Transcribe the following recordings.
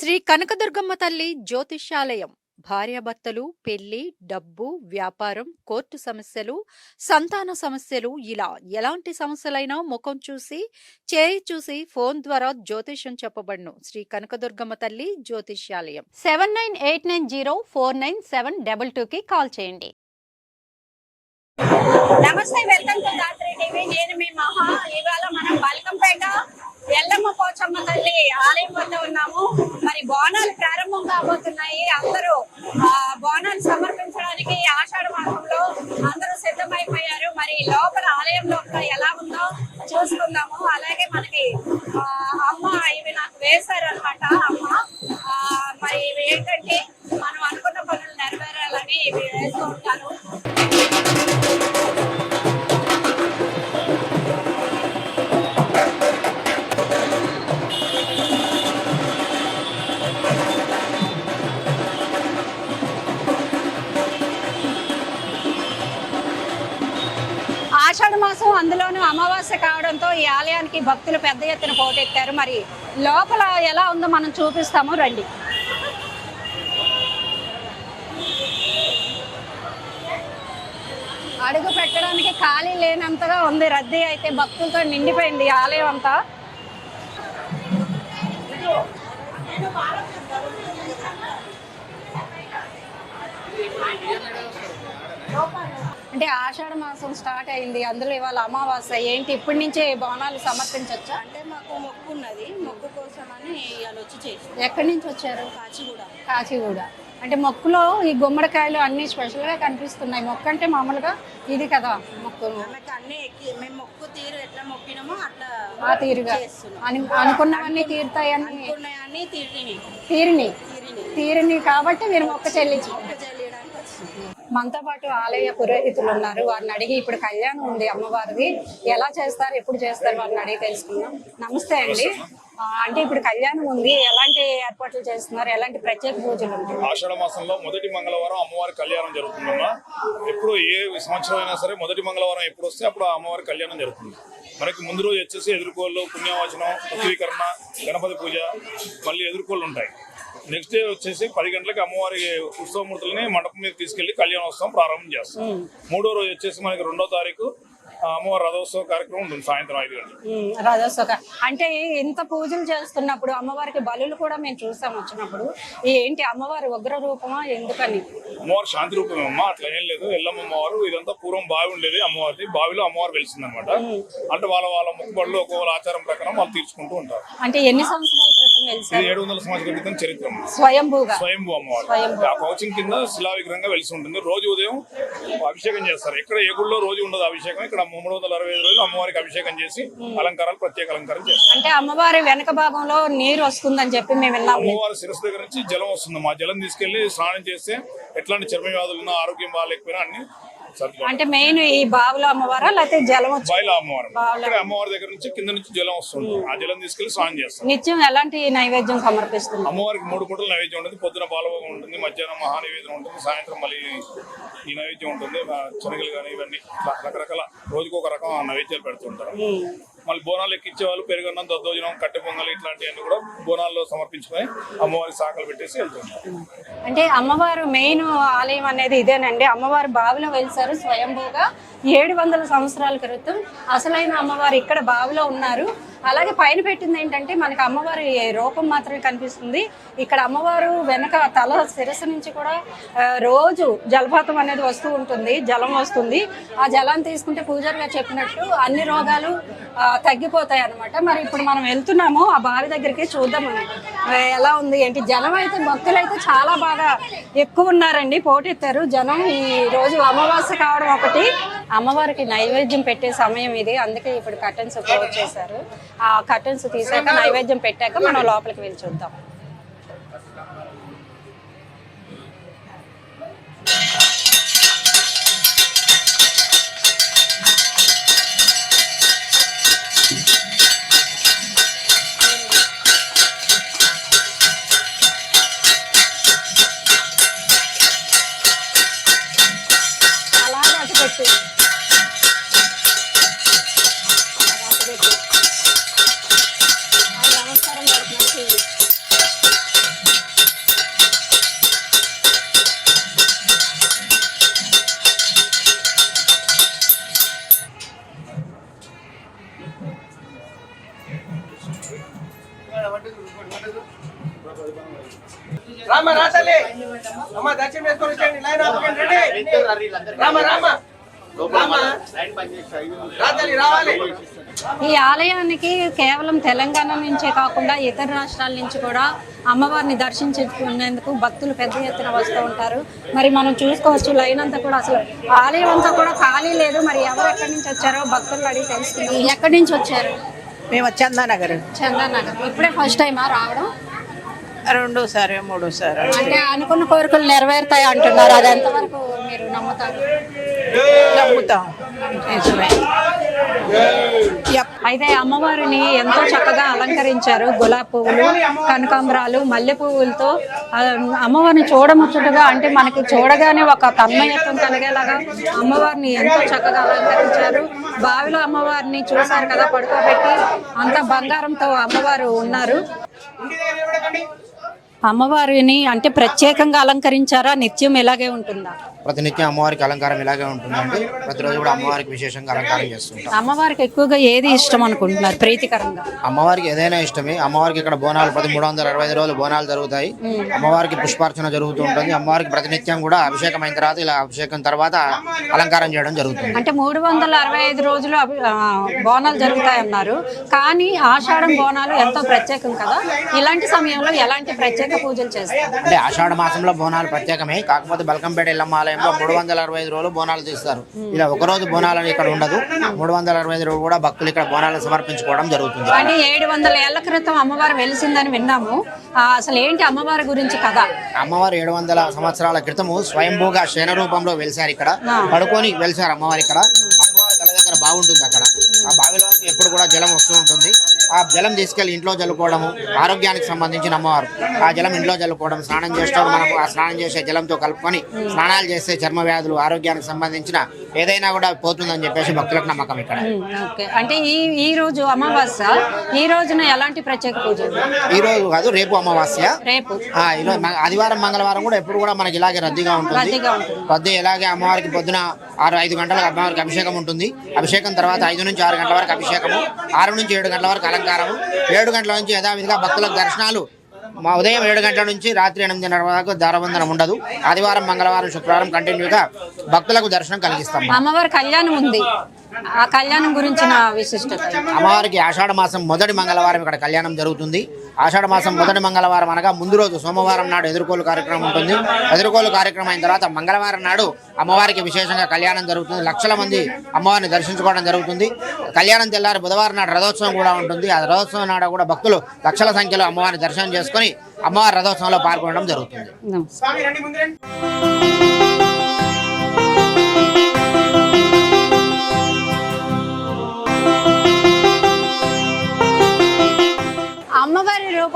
శ్రీ కనకదుర్గమ్మ తల్లి జ్యోతిష్యాలయం. భార్యాభర్తలు పెళ్ళి డబ్బు వ్యాపారం కోర్టు సమస్యలు సంతాన సమస్యలు ఇలా ఎలాంటి సమస్యలైనా ముఖం చూసి చేయి చూసి ఫోన్ ద్వారా జ్యోతిష్యం చెప్పబడును. శ్రీ కనకదుర్గమ్మ తల్లి జ్యోతిష్యాలయం. Seven nine eight nine zero four nine seven double టూకి కాల్ చేయండి. నమస్తే వెల్కమ్ టు దాత్రి టీవీ. నేను మీ మహా. ఇవాళ మనం బల్కంపేట ఎల్లమ్మ పోచమ్మ తల్లి ఆలయం వద్ద ఉన్నాము మరి బోనాలు అమావాస్య కావడంతో ఈ ఆలయానికి భక్తులు పెద్ద ఎత్తున పోటెత్తారు. మరి లోపల ఎలా ఉందో మనం చూపిస్తాము. రండి. అడుగు పెట్టడానికి ఖాళీ లేనంతగా ఉంది. రద్దీ అయితే భక్తులతో నిండిపోయింది ఆలయం అంతా. అంటే ఆషాఢ మాసం స్టార్ట్ అయింది. అందులో ఇవాళ అమావాస్య. ఏంటి? ఇప్పటి నుంచే బోనాలు సమర్పించవచ్చా అంటే మాకు మొక్కు ఉన్నది. మొక్కు కోసమని ఇవాళ వచ్చి చేసి ఎక్కడి నుంచి వచ్చారు? కాచిగూడ. కాచిగూడ. అంటే మొక్కులో ఈ గుమ్మడికాయలు అన్ని స్పెషల్గా కనిపిస్తున్నాయి. మొక్క అంటే మామూలుగా ఇది కదా మొక్కు. అన్ని మేము మొక్కు తీరు ఎట్లా మొక్కినామో అట్లా ఆ తీరుగా. అని అనుకున్నవన్నీ తీరుతాయని తీరిని తీరిని తీరిని కాబట్టి మీరు మొక్క చెల్లించు. మనతో పాటు ఆలయ పురోహితులు ఉన్నారు. వారిని అడిగి ఇప్పుడు కళ్యాణం ఉంది అమ్మవారిది. ఎలా చేస్తారు? ఎప్పుడు చేస్తారు? వారిని అడిగి తెలుసుకుందాం. నమస్తే అండి. అంటే ఇప్పుడు కళ్యాణం ఉంది. ఎలాంటి ఏర్పాట్లు చేస్తున్నారు? ఎలాంటి ప్రత్యేక పూజలు ఆషాఢ మాసంలో మొదటి మంగళవారం అమ్మవారి కళ్యాణం జరుగుతుందమ్మా. ఎప్పుడు ఏ సంవత్సరం అయినా సరే మొదటి మంగళవారం ఎప్పుడు వస్తే అప్పుడు అమ్మవారి కళ్యాణం జరుగుతుంది. మనకి ముందు రోజు వచ్చేసి ఎదుర్కోళ్ళు పుణ్యవాచనం పృథ్వీకరణ గణపతి పూజ మళ్ళీ ఎదుర్కోళ్ళు ఉంటాయి. నెక్స్ట్ డే వచ్చేసి పది గంటలకి అమ్మవారి ఉత్సవమూర్తులని మండపం మీద తీసుకెళ్ళి కళ్యాణోత్సవం ప్రారంభం చేస్తాం. మూడో రోజు వచ్చేసి మనకి రెండో తారీఖు అమ్మవారి రథోత్సవ కార్యక్రమం ఉంటుంది సాయంత్రం ఐదు గంటలకు. ఉమ్, రథోత్సవ. అంటే ఇంత పూజలు చేస్తున్నప్పుడు అమ్మవారికి బలులు కూడా మేము చూసాం వచ్చినప్పుడు. ఏంటి అమ్మవారి ఉగ్ర రూపమా ఎందుకని? అమ్మవారు శాంతి రూపమే అమ్మ అట్లా ఏం లేదు. ఎల్లమ్మ అమ్మవారు ఇదంతా పూర్వం బావి ఉండేది అమ్మవారిది. బావిలో అమ్మవారు వెలిసింది అనమాట అంటే వాళ్ళ వాళ్ళ మొక్కుబడులు ఒక్కొక్క ఆచారం ప్రకారం వాళ్ళు తీర్చుకుంటూ ఉంటారు. అంటే ఎన్ని సంవత్సరాల క్రితం ఇది వెలిసారు ఏడు వందల సంవత్సరాల క్రితం చరిత్ర. స్వయంభూగా. స్వయంభూ అమ్మవారు. ఆ కవచం కింద శిలా విగ్రహంగా వెలిసి ఉంటుంది. రోజు ఉదయం అభిషేకం చేస్తారు. ఇక్కడ ఏ గుళ్ళో రోజు ఉండదు అభిషేకం ఇక్కడ మూడు వందల అరవై ఐదు రోజులు అమ్మవారికి అభిషేకం చేసి అలంకారాలు ప్రత్యేక అలంకారం చేస్తారు అంటే అమ్మవారి వెనక భాగంలో నీరు వస్తుందని చెప్పి మేము విన్నాము. అమ్మవారి శిరస్సు దగ్గర నుంచి జలం వస్తుంది. మా జలం తీసుకెళ్ళి స్నానం చేస్తే ఎట్లాంటి చర్మ వ్యాధులు ఉన్నా ఆరోగ్యం బాగాలేకపోయినా అన్ని అంటే మెయిన్ ఈ బావిలో అమ్మవారా? లేకపోతే జలం బాయిలో అమ్మవారు. ఇక్కడ అమ్మవారి దగ్గర నుంచి కింద నుంచి జలం వస్తుంది. ఆ జలం తీసుకెళ్ళి స్నానం చేస్తాం నిత్యం ఎలాంటి నైవేద్యం సమర్పిస్తుంది అమ్మవారికి మూడు పూటలు నైవేద్యం ఉంటుంది. పొద్దున బాలభోగం ఉంటుంది మధ్యాహ్నం మహానైవేద్యం ఉంటుంది సాయంత్రం మళ్ళీ ఈ నైవేద్యం ఉంటుంది. ఆ శనగలు కానీ ఇవన్నీ రకరకాల రోజుకు ఒక రకం నైవేద్యాలు పెడుతుంటారు. మళ్ళీ బోనాలు ఎక్కించే వాళ్ళు పెరుగన్నం దద్దోజనం కట్టె పొంగలు ఇట్లాంటివన్నీ కూడా బోనాల్లో సమర్పించుకొని అమ్మవారి శాఖలు పెట్టేసి వెళ్తుంటారు అంటే అమ్మవారు మెయిన్ ఆలయం అనేది ఇదేనండి. అమ్మవారు బావిలో వెలిసారు స్వయంభూగా. ఏడు వందల సంవత్సరాల క్రితం అసలైన అమ్మవారు ఇక్కడ బావిలో ఉన్నారు. అలాగే పైన పెట్టింది ఏంటంటే మనకి అమ్మవారి రూపం మాత్రమే కనిపిస్తుంది. ఇక్కడ అమ్మవారు వెనక తల శిరస్సు నుంచి కూడా రోజు జలపాతం అనేది వస్తూ ఉంటుంది జలం వస్తుంది. ఆ జలాన్ని తీసుకుంటే పూజారి గారు చెప్పినట్టు అన్ని రోగాలు తగ్గిపోతాయి అన్నమాట. మరి ఇప్పుడు మనం వెళ్తున్నాము ఆ బావి దగ్గరికి చూద్దాం ఎలా ఉంది ఏంటి? జనం అయితే భక్తులు అయితే చాలా బాగా ఎక్కువ ఉన్నారండి పోటెత్తారు. జనం ఈ రోజు అమావాస్య కావడం ఒకటి. అమ్మవారికి నైవేద్యం పెట్టే సమయం ఇది. అందుకే ఇప్పుడు కర్టన్స్ క్లోజ్ చేశారు కర్టన్స్ తీసాక నైవేద్యం పెట్టాక మనం లోపలికి వెళ్ళి చూద్దాం. రామ రాతలే అమ్మ దర్శనం చేసుకొని వచ్చేయండి. లైన్ ఆపకండి రెడీ. రామ రామ. రావాలి. ఈ ఆలయానికి కేవలం తెలంగాణ నుంచే కాకుండా ఇతర రాష్ట్రాల నుంచి కూడా అమ్మవారిని దర్శించుకునేందుకు భక్తులు పెద్ద ఎత్తున వస్తూ ఉంటారు. మరి మనం చూసుకోవచ్చు లైన్ అంతా కూడా అసలు ఆలయం అంతా కూడా ఖాళీ లేదు. మరి ఎవరు ఎక్కడి నుంచి వచ్చారో భక్తులు అడిగి తెలుసుకుందాం. ఎక్కడి నుంచి వచ్చారు? మేము చందానగర్. చందనగర్. ఇప్పుడే ఫస్ట్ టైమా రావడం? రెండోసారి మూడోసారి. అంటే అనుకున్న కోరికలు నెరవేరుతాయి అంటున్నారు. అది ఎంతవరకు మీరు నమ్ముతారు? నమ్ముతాం. నిజమే. అయితే అమ్మవారిని ఎంతో చక్కగా అలంకరించారు. గులాబ్ పువ్వులు కనకాంబరాలు మల్లె పువ్వులతో అమ్మవారిని చూడముచ్చటగా అంటే మనకి చూడగానే ఒక తన్మయత్వం కలిగేలాగా అమ్మవారిని ఎంతో చక్కగా అలంకరించారు. బావిలో అమ్మవారిని చూశారు కదా పడుకోబెట్టి అంత బంగారంతో అమ్మవారు ఉన్నారు. అమ్మవారిని అంటే ప్రత్యేకంగా అలంకరించారా? నిత్యం ఇలాగే ఉంటుందా? ప్రతినిత్యం అమ్మవారికి అలంకారం ఇలాగే ఉంటుందండి. ప్రతిరోజు కూడా అమ్మవారికి విశేషంగా అలంకారం చేస్తుంటాం. అమ్మవారికి ఎక్కువగా ఏది ఇష్టం అనుకుంటున్నారు? ప్రీతికరంగా? అమ్మవారికి ఏదైనా ఇష్టమే. అమ్మవారికి ఇక్కడ బోనాలు ప్రతి మూడు వందల అరవై రోజులు బోనాలు జరుగుతాయి. అమ్మవారికి పుష్పార్చన జరుగుతూ ఉంటుంది. అమ్మవారికి ప్రతినిత్యం కూడా అభిషేకం అయిన తర్వాత ఇలా అభిషేకం తర్వాత అలంకారం చేయడం జరుగుతుంది. అంటే మూడు వందల అరవై ఐదు రోజులు బోనాలు జరుగుతాయన్నారు. కానీ ఆషాఢం బోనాలు ఎంతో ప్రత్యేకం కదా? ఇలాంటి సమయంలో ఎలాంటి ప్రత్యేక పూజలు చేస్తారు? అంటే ఆషాఢ మాసంలో బోనాలు ప్రత్యేకమే. కాకపోతే బల్కంపేట ఎల్లమ్మ ఆలయంలో మూడు వందల అరవై ఐదు రోజులు బోనాలు తీస్తారు. ఇలా ఒక రోజు బోనాలు ఇక్కడ ఉండదు. మూడు వందల అరవై ఐదు రోజులు కూడా భక్తులు ఇక్కడ బోనాలను సమర్పించుకోవడం జరుగుతుంది. అంటే ఏడు వందల ఏళ్ళ క్రితం అమ్మవారు వెలిసిందని విన్నాము. అసలు ఏంటి అమ్మవారి గురించి కథ? అమ్మవారు ఏడు వందల సంవత్సరాల క్రితము స్వయంభూగా శయన రూపంలో వెలిసారు ఇక్కడ. పడుకొని వెలిసారు అమ్మవారు ఇక్కడ. దగ్గర బాగుంటుంది అక్కడ. ఆ బావిలో ఎప్పుడు కూడా జలం వస్తూ ఉంటుంది. ఆ జలం తీసుకెళ్ళి ఇంట్లో చల్లుకోవడము ఆరోగ్యానికి సంబంధించిన అమ్మవారు. ఆ జలం ఇంట్లో చల్లుకోవడం స్నానం చేస్తాం మనం ఆ స్నానం చేసే జలంతో కలుపుకొని స్నానాలు చేస్తే చర్మ వ్యాధులు ఆరోగ్యానికి సంబంధించిన ఏదైనా కూడా పోతుందని చెప్పేసి భక్తులకు నమ్మకం ఇక్కడ. అంటే ఈ ఈ రోజు అమావాస్య ఈ రోజున ఎలాంటి ప్రత్యేక పూజలు? ఈ రోజు కాదు రేపు అమావాస్య. రేపు. ఆదివారం మంగళవారం కూడా ఎప్పుడు కూడా మనకి ఇలాగే రద్దీగా ఉంటుంది. రద్దీగా ఉంటుంది. పొద్దు ఇలాగే అమ్మవారికి పొద్దున ఆరు ఐదు గంటలకు అమ్మవారికి అభిషేకం ఉంటుంది. అభిషేకం తర్వాత ఐదు నుంచి ఆరు గంటల వరకు అభిషేకము ఆరు నుంచి ఏడు గంటల వరకు అలంకారము. ఏడు గంటల నుంచి యథావిధిగా భక్తులకు దర్శనాలు. మా ఉదయం ఏడు గంటల నుంచి రాత్రి ఎనిమిదిన్నర వరకు దారబంధనం ఉండదు. ఆదివారం మంగళవారం శుక్రవారం కంటిన్యూగా భక్తులకు దర్శనం కలిగిస్తాం అమ్మవారి కళ్యాణం ఉంది. ఆ కళ్యాణం గురించిన విశిష్టత అమ్మవారికి ఆషాఢ మాసం మొదటి మంగళవారం ఇక్కడ కళ్యాణం జరుగుతుంది. ఆషాఢ మాసం మొదటి మంగళవారం అనగా ముందు రోజు సోమవారం నాడు ఎదుర్కోలు కార్యక్రమం ఉంటుంది. ఎదుర్కోలు కార్యక్రమం అయిన తర్వాత మంగళవారం నాడు అమ్మవారికి విశేషంగా కళ్యాణం జరుగుతుంది. లక్షల మంది అమ్మవారిని దర్శించుకోవడం జరుగుతుంది. కళ్యాణం తెల్లారి బుధవారం నాడు రథోత్సవం కూడా ఉంటుంది. ఆ రథోత్సవం నాడు కూడా భక్తులు లక్షల సంఖ్యలో అమ్మవారిని దర్శనం చేసుకొని అమ్మవారి రథోత్సవంలో పాల్గొనడం జరుగుతుంది.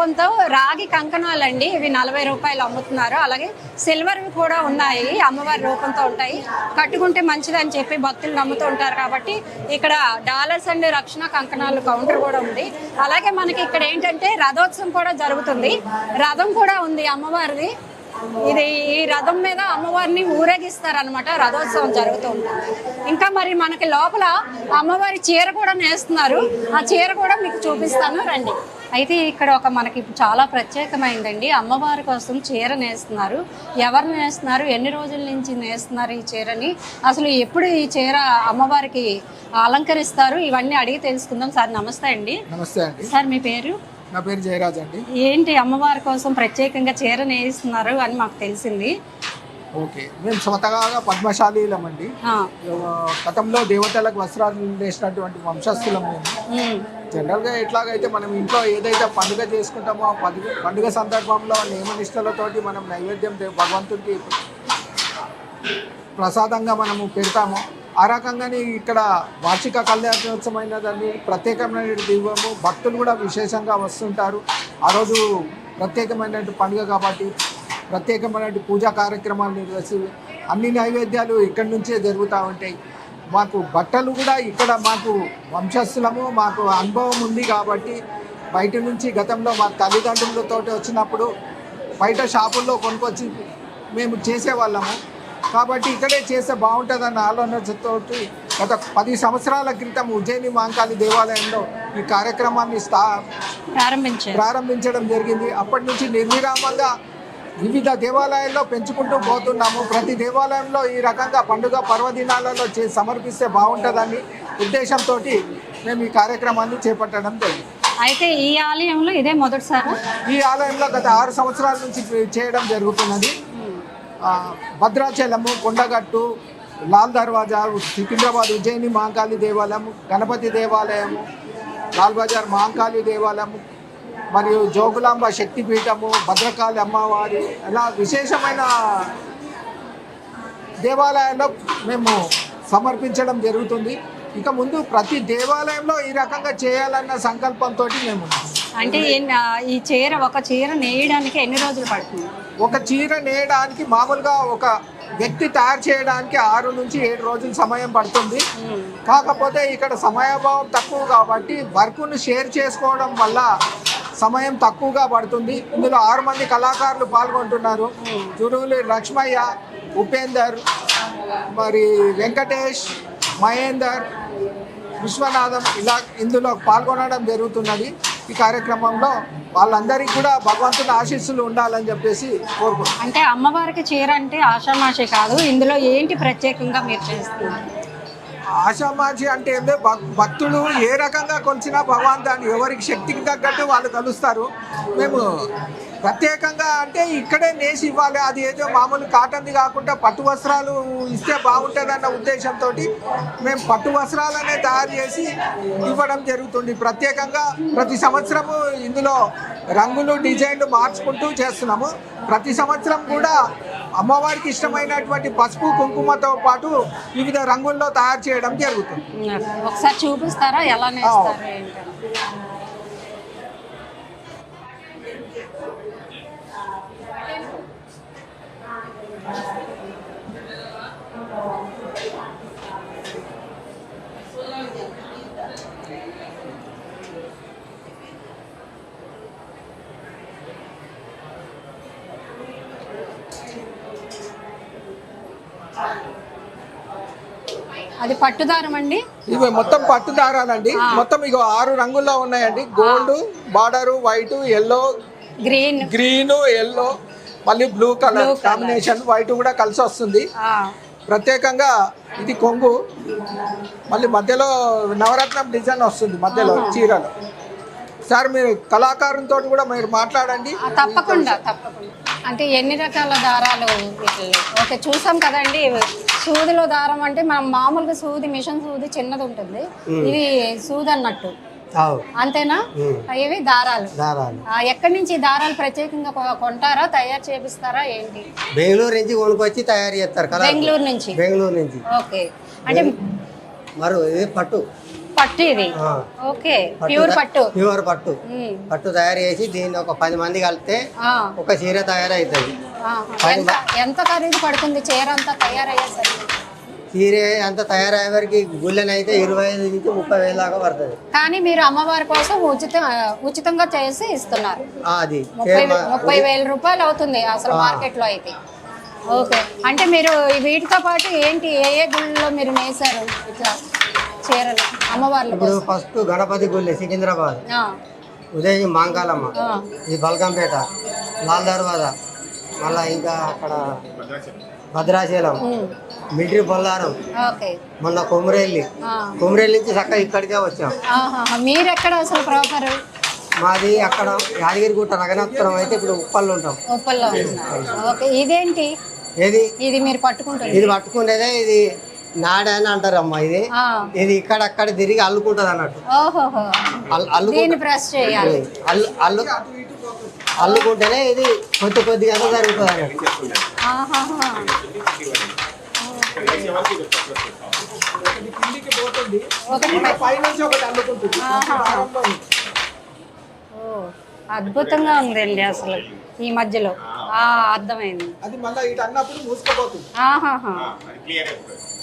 రూపంతో రాగి కంకణాలండి. ఇవి నలభై రూపాయలు అమ్ముతున్నారు. అలాగే సిల్వర్ కూడా ఉన్నాయి. అమ్మవారి రూపంతో ఉంటాయి. కట్టుకుంటే మంచిదని చెప్పి భక్తులు నమ్ముతూ ఉంటారు కాబట్టి ఇక్కడ డాలర్స్ అండ్ రక్షణ కంకణాలు కౌంటర్ కూడా ఉంది. అలాగే మనకి ఇక్కడ ఏంటంటే రథోత్సవం కూడా జరుగుతుంది. రథం కూడా ఉంది అమ్మవారిది. ఇది ఈ రథం మీద అమ్మవారిని ఊరేగిస్తారనమాట రథోత్సవం జరుగుతూ ఉంటుంది. ఇంకా మరి మనకి లోపల అమ్మవారి చీర కూడా నేస్తున్నారు. ఆ చీర కూడా మీకు చూపిస్తాను. రండి. అయితే ఇక్కడ ఒక మనకి చాలా ప్రత్యేకమైందండి. అమ్మవారి కోసం చీర నేస్తున్నారు. ఎవరు నేస్తున్నారు? ఎన్ని రోజుల నుంచి నేస్తున్నారు ఈ చీరని? అసలు ఎప్పుడు ఈ చీర అమ్మవారికి అలంకరిస్తారు? ఇవన్నీ అడిగి తెలుసుకుందాం. సార్ నమస్తే అండి. నమస్తే అండి. సార్ మీ పేరు? నా పేరు జయరాజ్ అండి. ఏంటి అమ్మవారి కోసం ప్రత్యేకంగా చీర నేయిస్తున్నారు అని మాకు తెలిసింది. ఓకే. మేము స్వతహాగా పద్మశాలీలమండి. గతంలో దేవతలకు వస్త్రాలు వేసినటువంటి వంశస్థులం మేము. జనరల్గా ఎట్లాగైతే మనం ఇంట్లో ఏదైతే పండుగ చేసుకుంటామో ఆ పండుగ పండుగ సందర్భంలో నియమనిష్టలతోటి మనం నైవేద్యం భగవంతుడికి ప్రసాదంగా మనము పెడతాము. ఆ రకంగానే ఇక్కడ వార్షిక కళ్యాణోత్సవమైనదని ప్రత్యేకమైన దివ్యము భక్తులు కూడా విశేషంగా వస్తుంటారు. ఆ రోజు ప్రత్యేకమైన పండుగ కాబట్టి ప్రత్యేకమైన పూజా కార్యక్రమాలు నిర్వహించి అన్ని నైవేద్యాలు ఇక్కడి నుంచే జరుగుతూ ఉంటాయి. మాకు బట్టలు కూడా ఇక్కడ మాకు వంశస్థులము మాకు అనుభవం ఉంది కాబట్టి బయట నుంచి గతంలో మా తల్లిదండ్రులతో వచ్చినప్పుడు బయట షాపుల్లో కొనుక్కొచ్చి మేము చేసేవాళ్ళము. కాబట్టి ఇక్కడే చేస్తే బాగుంటుందన్న ఆలోచనతోటి గత పది సంవత్సరాల క్రితం ఉజ్జయిని మాంకాళి దేవాలయంలో ఈ కార్యక్రమాన్ని స్థా ప్రారంభించడం జరిగింది. అప్పటి నుంచి నిర్విరామంగా వివిధ దేవాలయాల్లో పెంచుకుంటూ పోతున్నాము. ప్రతి దేవాలయంలో ఈ రకంగా పండుగ పర్వదినాలలో చే సమర్పిస్తే బాగుంటుందని ఉద్దేశంతో మేము ఈ కార్యక్రమాన్ని చేపట్టడం జరిగింది. అయితే ఈ ఆలయంలో ఇదే మొదటిసారి? ఈ ఆలయంలో గత ఆరు సంవత్సరాల నుంచి చేయడం జరుగుతున్నది. భద్రాచలము కొండగట్టు లాల్ దర్వాజా సికింద్రాబాద్ ఉజ్జయిని మహంకాళి దేవాలయం గణపతి దేవాలయము లాల్ బజార్ మహంకాళి దేవాలయము మరియు జోగులాంబ శక్తిపీఠము భద్రకాళి అమ్మవారి అలా విశేషమైన దేవాలయాల్లో మేము సమర్పించడం జరుగుతుంది. ఇక ముందు ప్రతి దేవాలయంలో ఈ రకంగా చేయాలన్న సంకల్పంతో మేము. అంటే ఈ చీర ఒక చీర నేయడానికి ఎన్ని రోజులు పడుతుంది? ఒక చీర నేయడానికి మామూలుగా ఒక వ్యక్తి తయారు చేయడానికి ఆరు నుంచి ఏడు రోజుల సమయం పడుతుంది. కాకపోతే ఇక్కడ సమయాభావం తక్కువ కాబట్టి వర్క్ను షేర్ చేసుకోవడం వల్ల సమయం తక్కువగా పడుతుంది. ఇందులో ఆరు మంది కళాకారులు పాల్గొంటున్నారు. జురువులు లక్ష్మయ్య ఉపేందర్ మరి వెంకటేష్ మహేందర్ విశ్వనాథం ఇలా ఇందులో పాల్గొనడం జరుగుతున్నది. ఈ కార్యక్రమంలో వాళ్ళందరికీ కూడా భగవంతుని ఆశీస్సులు ఉండాలని చెప్పేసి కోరుకుంటున్నాను. అంటే అమ్మవారికి చీర అంటే ఆషామాషే కాదు. ఇందులో ఏంటి ప్రత్యేకంగా మీరు చేస్తున్నారు? ఆశామాజీ అంటే ఏందో భక్- భక్తులు ఏ రకంగా కొలిచినా భగవాన్ దాన్ని ఎవరికి శక్తికి తగ్గట్టు వాళ్ళు కలుస్తారు. మేము ప్రత్యేకంగా అంటే ఇక్కడే నేసి ఇవ్వాలి అది ఏదో మామూలు కాటన్ది కాకుండా పట్టు వస్త్రాలు ఇస్తే బాగుంటుందన్న ఉద్దేశంతో మేము పట్టు వస్త్రాలనే తయారు చేసి ఇవ్వడం జరుగుతుంది. ప్రత్యేకంగా ప్రతి సంవత్సరము ఇందులో రంగులు డిజైన్లు మార్చుకుంటూ చేస్తున్నాము. ప్రతి సంవత్సరం కూడా అమ్మవారికి ఇష్టమైనటువంటి పసుపు కుంకుమతో పాటు వివిధ రంగుల్లో తయారు చేయడం జరుగుతుంది. ఒకసారి చూపిస్తారా? ఎలా అది పట్టుదారం అండి. ఇవి మొత్తం పట్టు దారాలండి మొత్తం ఇగో ఆరు రంగుల్లో ఉన్నాయండి. Gold border white yellow green. Green yellow మళ్ళీ బ్లూ కలర్ కాంబినేషన్ వైట్ కూడా కలిసి వస్తుంది. ప్రత్యేకంగా ఇది కొంగు. మళ్ళీ మధ్యలో నవరత్నం డిజైన్ వస్తుంది మధ్యలో చీరలు. సార్ మీరు కళాకారులతో కూడా మీరు మాట్లాడండి. తప్పకుండా తప్పకుండా. అంటే ఎన్ని రకాల దారాలు ఓకే చూసాం కదండి. సూదిలో దారం అంటే మనం మామూలుగా సూది మిషన్ సూది చిన్నది ఉంటుంది. ఇది సూది అన్నట్టు. అంతేనా? ఇవి దారాలు. దారాలు. ఆ, ఎక్కడి నుంచి దారాలు ప్రత్యేకంగా కొంటారా తయారు చేపిస్తారా ఏంటి? బెంగళూరు నుంచి కొనుక్కొచ్చి తయారు చేస్తారు కదా. బెంగళూరు నుంచి? బెంగళూరు నుంచి. ఓకే. అంటే మరి ఇది పట్టు. పట్టు ఇది. ఓకే ప్యూర్ పట్టు. ప్యూర్ పట్టు. పట్టు తయారు చేసి దీన్ని ఒక పది మంది కలిపితే ఒక చీర తయారవుతుంది ఆహా. ఎంత ఖరీదు పడుతుంది చీర అంతా తయారయ్యేసరికి చీర అంత తయారయ్యే వరకు గుళ్ళెనైతే ఇరవై ఐదు నుంచి ముప్పై వేల దాకా పడుతుంది. కానీ మీరు అమ్మవారి కోసం ఉచిత ఉచితంగా చేసి ఇస్తున్నారు. అది. ముప్పై వేల రూపాయలు అవుతుంది అసలు మార్కెట్లో అయితే. ఓకే. అంటే మీరు వీటితో పాటు ఏంటి ఏ ఏ గుళ్ళలో మీరు నేసారు ఇట్లా చీరలు? ఇప్పుడు ఫస్ట్ గణపతి గుళ్ళె సికింద్రాబాద్. ఉదయం మాంకాలమ్మ ఆ, ఈ బల్కంపేట లాల్ దర్వాజా మళ్ళా ఇంకా అక్కడ భద్రాచలం మిలిటరీ బొల్లారం మొన్న కొమరేళ్ళి ఆ, కొమరేళ్ళి నుంచి చక్కగా ఇక్కడికే వచ్చాం. అసలు ప్రాపర్? మాది అక్కడ యాదగిరిగుట్ట రగనాపురం అయితే ఇప్పుడు ఉప్పల్లో ఉంటాం ఉప్పల్లో ఇదేంటి? ఏది? ఇది మీరు పట్టుకుంటుంది ఇది పట్టుకునేదే ఇది నాడ అని అంటారు అమ్మా ఇది ఇది ఇక్కడ అక్కడ తిరిగి అల్లుకుంటది అన్నట్టు. అల్లు అల్లు అల్లుకుంటేనే ఇది కొద్ది కొద్దిగా జరుగుతుంది అన్నట్టు. అద్భుతంగా ఉందండి అసలు ఈ మధ్యలో. ఆ అర్థమైంది. అది మళ్ళీ ఇటు అన్నప్పుడు మూసుకుపోతుంది.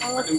ఓకే